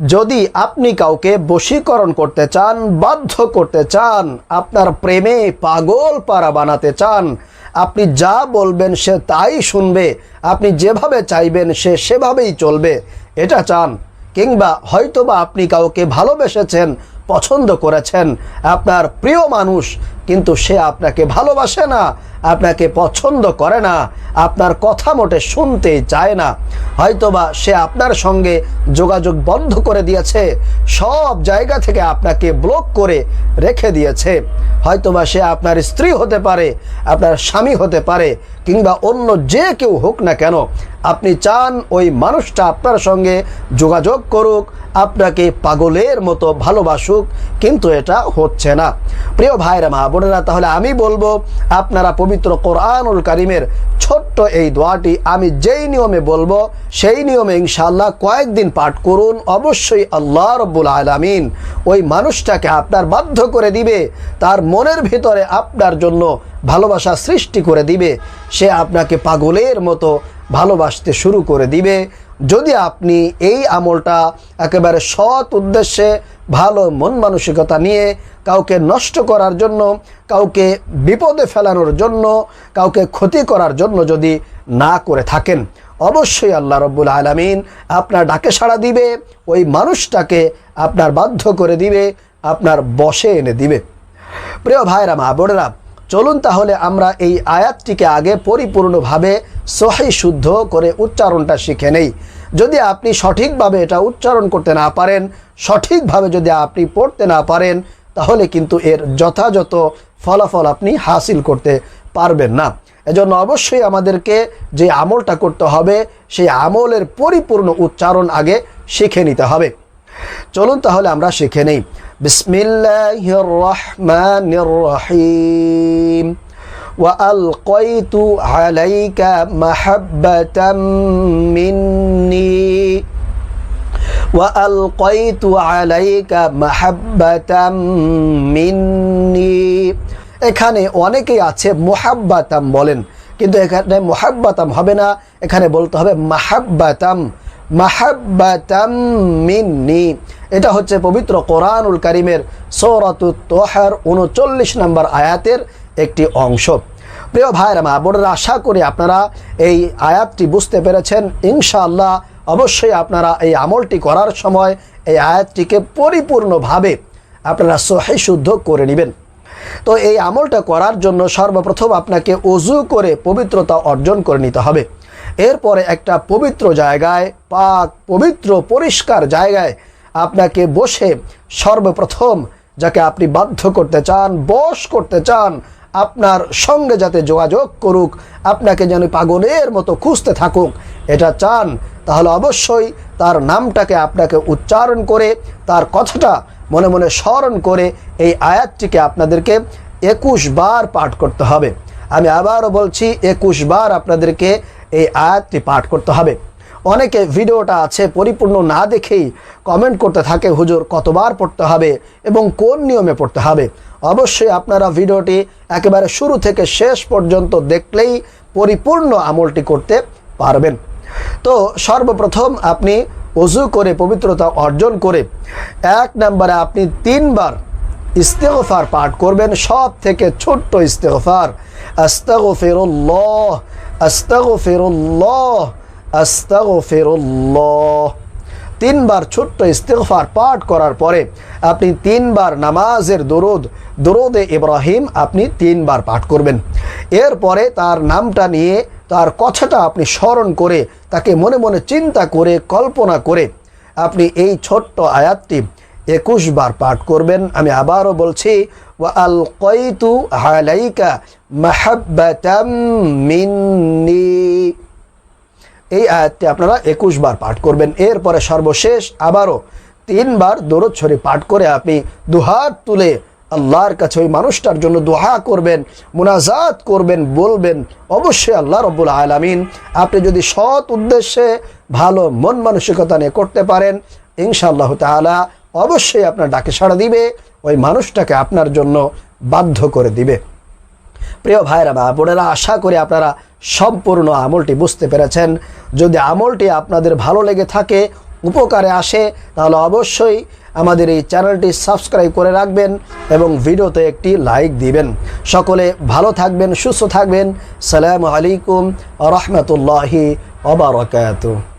যদি আপনি কাউকে বশীকরণ করতে চান, বাধ্য করতে চান, আপনার প্রেমে পাগল পাড়া বানাতে চান, আপনি যা বলবেন সে তাই শুনবে, আপনি যেভাবে চাইবেন সে সেভাবেই চলবে, এটা চান। কিংবা হয়তোবা আপনি কাউকে ভালোবেসেছেন, পছন্দ করেছেন, আপনার প্রিয় মানুষ, কিন্তু সে আপনাকে ভালোবাসে না আপনাকে পছন্দ করে না, আপনার কথা মোটে শুনতে চায় না। হয়তোবা সে আপনার সঙ্গে যোগাযোগ বন্ধ করে দিয়েছে, সব জায়গা থেকে আপনাকে ব্লক করে রেখে দিয়েছে। হয়তোবা সে আপনার স্ত্রী হতে পারে, আপনার স্বামী হতে পারে, কিংবা অন্য যে কেউ হোক না কেন, আপনি চান ওই মানুষটা আপনার সঙ্গে যোগাযোগ করুক আপনাকে পাগলের মতো ভালোবাসুক, কিন্তু এটা হচ্ছে না। প্রিয় ভাইরা, মা বোনেরা, তাহলে আমি বলব, আপনারা পবিত্র কোরআনুল কারিমের ছোট্ট এই দোয়াটি আমি যেই নিয়মে বলব, সেই নিয়মে ইনশাআল্লাহ কয়েকদিন পাঠ করুন। অবশ্যই আল্লাহ রব্বুল আলামিন ওই মানুষটাকে আপনার বাধ্য করে দিবে। তার মনের ভিতরে আপনার জন্য ভালোবাসা সৃষ্টি করে দিবে। সে আপনাকে পাগলের মতো ভালোবাসতে শুরু করে দিবে। যদি আপনি এই আমলটা একেবারে সৎ উদ্দেশ্যে ভালো মন মানসিকতা নিয়ে কাউকে নষ্ট করার জন্য, কাউকে বিপদে ফেলানোর জন্য, কাউকে ক্ষতি করার জন্য যদি না করে থাকেন, অবশ্যই আল্লাহ রব্বুল আলমিন আপনার ডাকে সাড়া দিবে, ওই মানুষটাকে আপনার বাধ্য করে দিবে, আপনার বসে এনে দিবে। প্রিয় ভাইরা মা বোনেরা চলুন তাহলে আমরা এই আয়াতটিকে আগে পরিপূর্ণভাবে সহি শুদ্ধ করে উচ্চারণটা শিখে নেই। যদি আপনি সঠিকভাবে এটা উচ্চারণ করতে না পারেন, সঠিকভাবে যদি আপনি পড়তে না পারেন, তাহলে কিন্তু এর যথাযথ ফলাফল আপনি হাসিল করতে পারবেন না। এজন্য অবশ্যই আমাদেরকে যে আমলটা করতে হবে, সেই আমলের পরিপূর্ণ উচ্চারণ আগে শিখে নিতে হবে। চলুন তাহলে আমরা শিখে নেই। বিসমিল্লাহির রহমানির রহিম وألقيت عليك محبة مني وألقيت عليك محبة مني এখানে অনেকেই আছে মোহাব্বাতাম বলেন কিন্তু এখানে মোহাব্বাতাম হবে না এখানে বলতে হবে মাহাব্বাতাম মাহাব্বাতাম এটা হচ্ছে পবিত্র কোরআনুল কারিমের সৌরাতু তোহার উনচল্লিশ নম্বর আয়াতের একটি অংশ। প্রিয় ভাইরা মা বোনেরা, আশা করি আপনারা এই আয়াতটি বুঝতে পেরেছেন। ইনশাআল্লাহ অবশ্যই আপনারা এই আমলটি করার সময় এই আয়াতটিকে পরিপূর্ণভাবে আপনারা সহি শুদ্ধ করে নেবেন। তো এই আমলটা করার জন্য সর্বপ্রথম আপনাকে অজু করে পবিত্রতা অর্জন করে নিতে হবে। এরপরে একটা পবিত্র জায়গায়, পাক, পবিত্র, পরিষ্কার জায়গায় আপনাকে বসে সর্বপ্রথম যাকে আপনি বাধ্য করতে চান, বশ করতে চান, আপনার সঙ্গে যাতে যোগাযোগ করুক, আপনাকে যেন পাগলের মতো খুঁজতে থাকুক, এটা চান, তাহলে অবশ্যই তার নামটাকে আপনাকে উচ্চারণ করে, তার কথাটা মনে মনে স্মরণ করে এই আয়াতটিকে আপনাদেরকে একুশ বার পাঠ করতে হবে। আমি আবারও বলছি, একুশ বার আপনাদেরকে এই আয়াতটি পাঠ করতে হবে। অনেকে ভিডিওটা আছে পরিপূর্ণ না দেখেই কমেন্ট করতে থাকে, হুজুর কতবার পড়তে হবে এবং কোন নিয়মে পড়তে হবে? অবশ্যই আপনারা ভিডিওটি একেবারে শুরু থেকে শেষ পর্যন্ত দেখলেই পরিপূর্ণ আমলটি করতে পারবেন। তো সর্বপ্রথম আপনি অজু করে পবিত্রতা অর্জন করে এক নম্বরে আপনি তিনবার ইস্তেগফার পাঠ করবেন। সব থেকে ছোট্ট ইস্তেগফার আস্তাগফিরুল্লাহ আস্তাগফিরুল্লাহ আস্তাগফিরুল্লাহ। তিনবার ছোট্ট ইস্তেগফার পাঠ করার পরে আপনি তিনবার নামাজের দরুদ, দরুদে ইব্রাহিম আপনি তিনবার পাঠ করবেন। এরপরে তার নামটা নিয়ে তার কথাটা আপনি স্মরণ করে, তাকে মনে মনে চিন্তা করে, কল্পনা করে আপনি এই ছোট্ট আয়াতটি একুশ বার পাঠ করবেন। আমি আবারও বলছি, ওয়া আল কয়তু হালাইকা মাহাব্বাতাম মিন্নি। এই আয়াতটি আপনারা একুশ বার পাঠ করবেন। এরপরে সর্বশেষ আবারও তিনবার দরদ ছড়ি পাঠ করে আপনি দুহাত তুলে আল্লাহর কাছে ওই মানুষটার জন্য দোহা করবেন, মুনাজাত করবেন, বলবেন, অবশ্যই আল্লাহ রব্বুল আলমিন আপনি যদি সৎ উদ্দেশ্যে ভালো মন মানসিকতা নিয়ে করতে পারেন, ইনশাআল্লাহ তালা অবশ্যই আপনার ডাকে সাড়া দিবে, ওই মানুষটাকে আপনার জন্য বাধ্য করে দিবে। প্রিয় ভাইরা বা বোনেরা, আশা করি আপনারা সম্পূর্ণ আমলটি বুঝতে পেরেছেন। যদি আমলটি আপনাদের ভালো লেগে থাকে, উপকারে আসে, তাহলে অবশ্যই আমাদের এই চ্যানেলটি সাবস্ক্রাইব করে রাখবেন এবং ভিডিওতে একটি লাইক দিবেন। সকলে ভালো থাকবেন, সুস্থ থাকবেন। সালামু আলাইকুম রহমতুল্লাহি ওবরাকাতুহ